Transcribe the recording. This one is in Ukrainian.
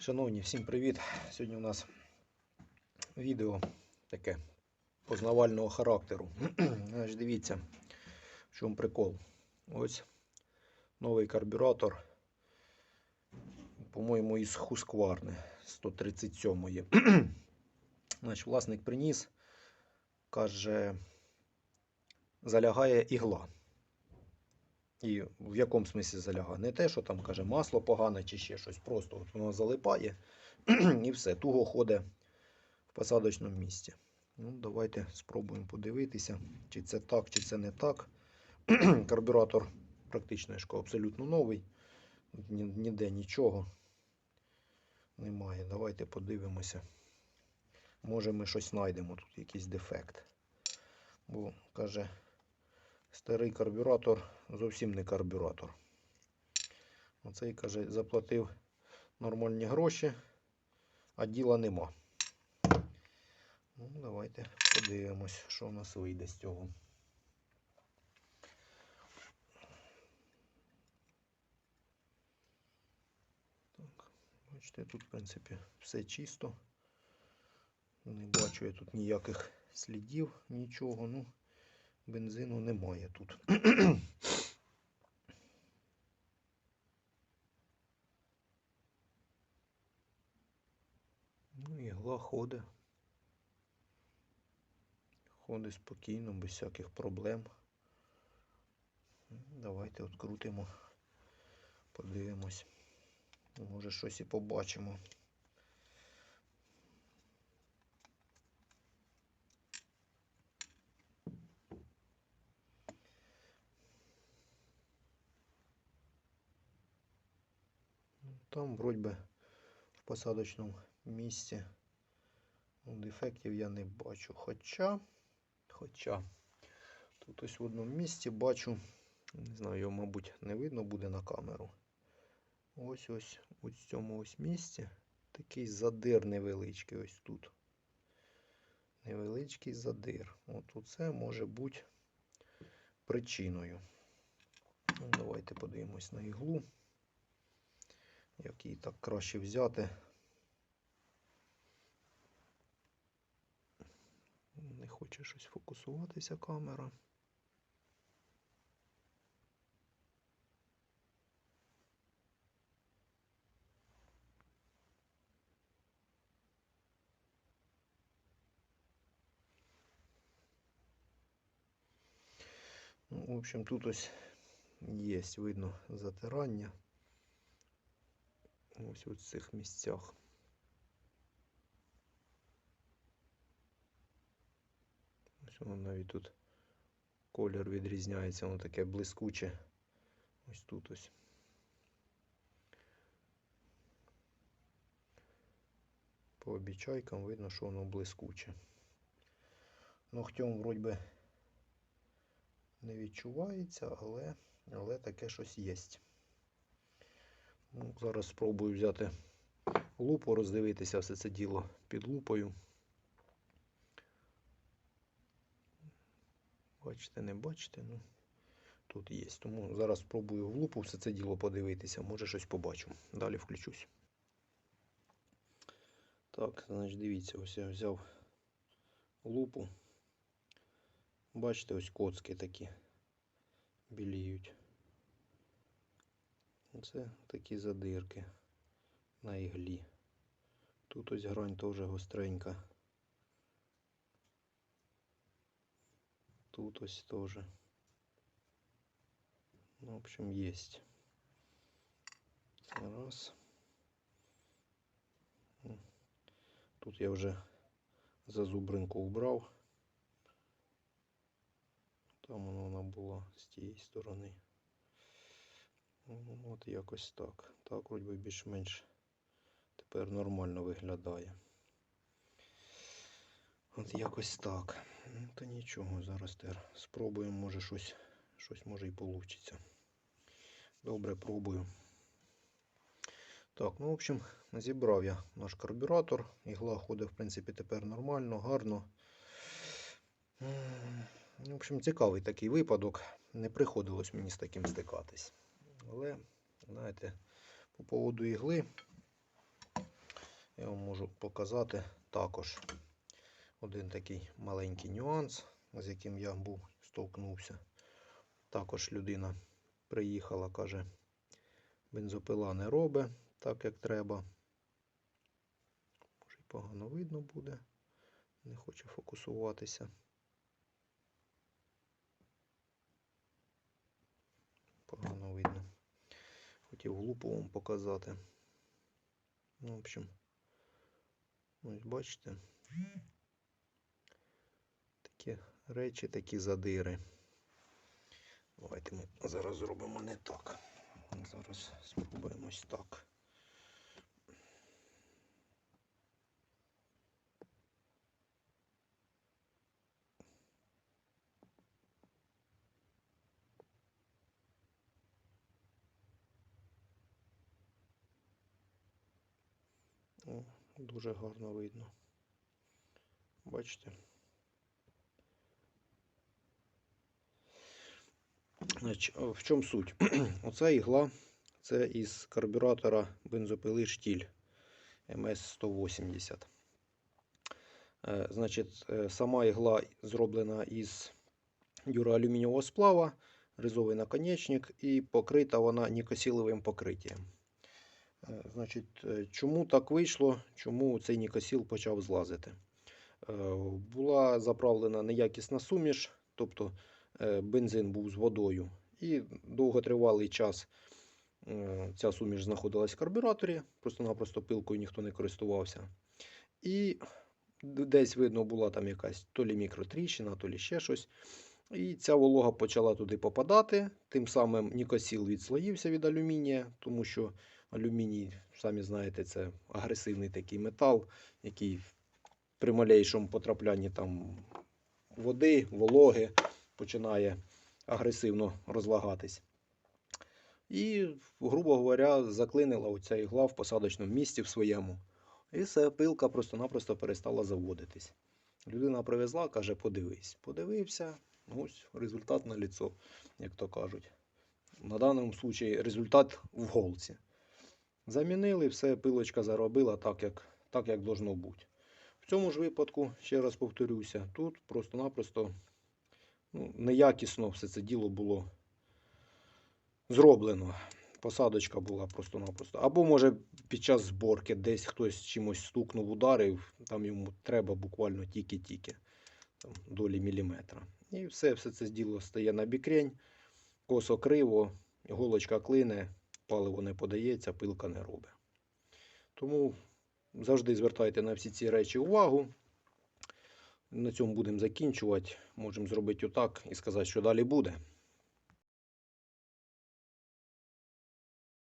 Шановні, всім привіт! Сьогодні у нас відео таке познавального характеру. Значить, дивіться, в чому прикол. Ось новий карбюратор, по-моєму, із Husqvarna 137-ї. Значить, власник приніс, каже, залягає ігла. І в якому смислі залягає? Не те, що там каже, масло погане чи ще щось. Просто от воно залипає і все, туго ходить в посадочному місці. Ну, давайте спробуємо подивитися, чи це так, чи це не так. Карбюратор практично кажу, абсолютно новий. Ніде нічого немає. Давайте подивимося. Може ми щось знайдемо, тут якийсь дефект. Бо каже, старий карбюратор зовсім не карбюратор. Оцей, каже, заплатив нормальні гроші, а діла нема. Ну, давайте подивимось, що в нас вийде з цього. Так, бачите, тут, в принципі, все чисто. Не бачу я тут ніяких слідів, нічого. Ну, бензину немає тут. Ну, ігла ходить. Ходить спокійно, без всяких проблем. Давайте відкрутимо, подивимось. Може щось і побачимо. Там вроді би в посадочному місці ну, дефектів я не бачу. Хоча, хоча тут ось в одному місці бачу, не знаю, його, мабуть, не видно буде на камеру. Ось ось в цьому ось місці такий задир невеличкий ось тут. Невеличкий задир. От оце може бути причиною. Ну, давайте подивимось на іглу. Як її так краще взяти. Не хоче щось фокусуватися камера. Ну, в общем, тут ось є, видно, затирання. Ось у цих місцях. Ось воно навіть тут колір відрізняється, воно таке блискуче. Ось тут ось. По обічайкам видно, що воно блискуче. Ногтем вроді би не відчувається, але, але таке щось є. Ну, зараз спробую взяти лупу, роздивитися все це діло під лупою. Бачите, не бачите, ну тут є. Тому зараз спробую в лупу все це діло подивитися, може щось побачу. Далі включусь. Так, значить, дивіться, ось я взяв лупу. Бачите, ось коцки такі біліють. Це такі задирки на іглі. Тут ось грань теж гостренька. Тут ось теж. Ну, в общем, есть. Раз. Тут я вже зазубринку убрав. Там вона була з тієї сторони. Ну, От якось так. Так, вроді більш-менш тепер нормально виглядає. От якось так. Ну, Та нічого, зараз тепер спробуємо, може щось, щось може і вийде. Добре, пробую. Так, ну, в общем, зібрав я наш карбюратор. Ігла ходить, в принципі, тепер нормально, гарно. В общем, цікавий такий випадок. Не приходилось мені з таким стикатись. Але, знаєте, по поводу ігли Я вам можу показати також один такий маленький нюанс, з яким я був стовкнувся. Також людина приїхала, каже, бензопила не робить так, як треба. Може погано видно буде. Не хоче фокусуватися. Погано видно. Хотів глупо вам показати. Ну, в общем, ось бачите. Такі речі, такі задири. Давайте ми зараз зробимо не так. Зараз спробуємо ось так. Дуже гарно видно. Бачите? В чому суть? Оця ігла це із карбюратора бензопили штіль МС-180. Е, Значить, е, сама ігла зроблена із дюроалюмінієвого сплава, ризовий наконечник і покрита вона нікосіловим покриттям. Е, Значить, е, чому так вийшло? Чому цей нікосіл почав злазити? Е, Була заправлена неякісна суміш, тобто бензин був з водою. І довготривалий час ця суміш знаходилась в карбюраторі, просто-напросто пилкою ніхто не користувався. І десь видно була там якась то лі мікротріщина, то лі ще щось. І ця волога почала туди попадати. Тим самим нікосіл відслоївся від алюмінія, тому що алюміній, самі знаєте, це агресивний такий метал, який при малейшому потраплянні там води, вологи починає агресивно розлагатись. І, грубо говоря, заклинила оця ігла в посадочному місці в своєму. І все, пилка просто-напросто перестала заводитись. Людина привезла, каже, подивись. Подивився, ось результат на ліцо, як то кажуть. На даному случаї результат в голці. Замінили, все, пилочка заробила так, як, так, як должно бути. В цьому ж випадку, ще раз повторюся, тут просто-напросто ну, неякісно все це діло було зроблено. Посадочка була просто-напросто. Або, може, під час зборки десь хтось чимось стукнув, ударив, там йому треба буквально тільки-тільки, долі міліметра. І все, все це діло стає на бікрень, косо криво, іголочка клине, паливо не подається, пилка не робить. Тому завжди звертайте на всі ці речі увагу. На цьому будемо закінчувати. Можемо зробити отак і сказати, що далі буде.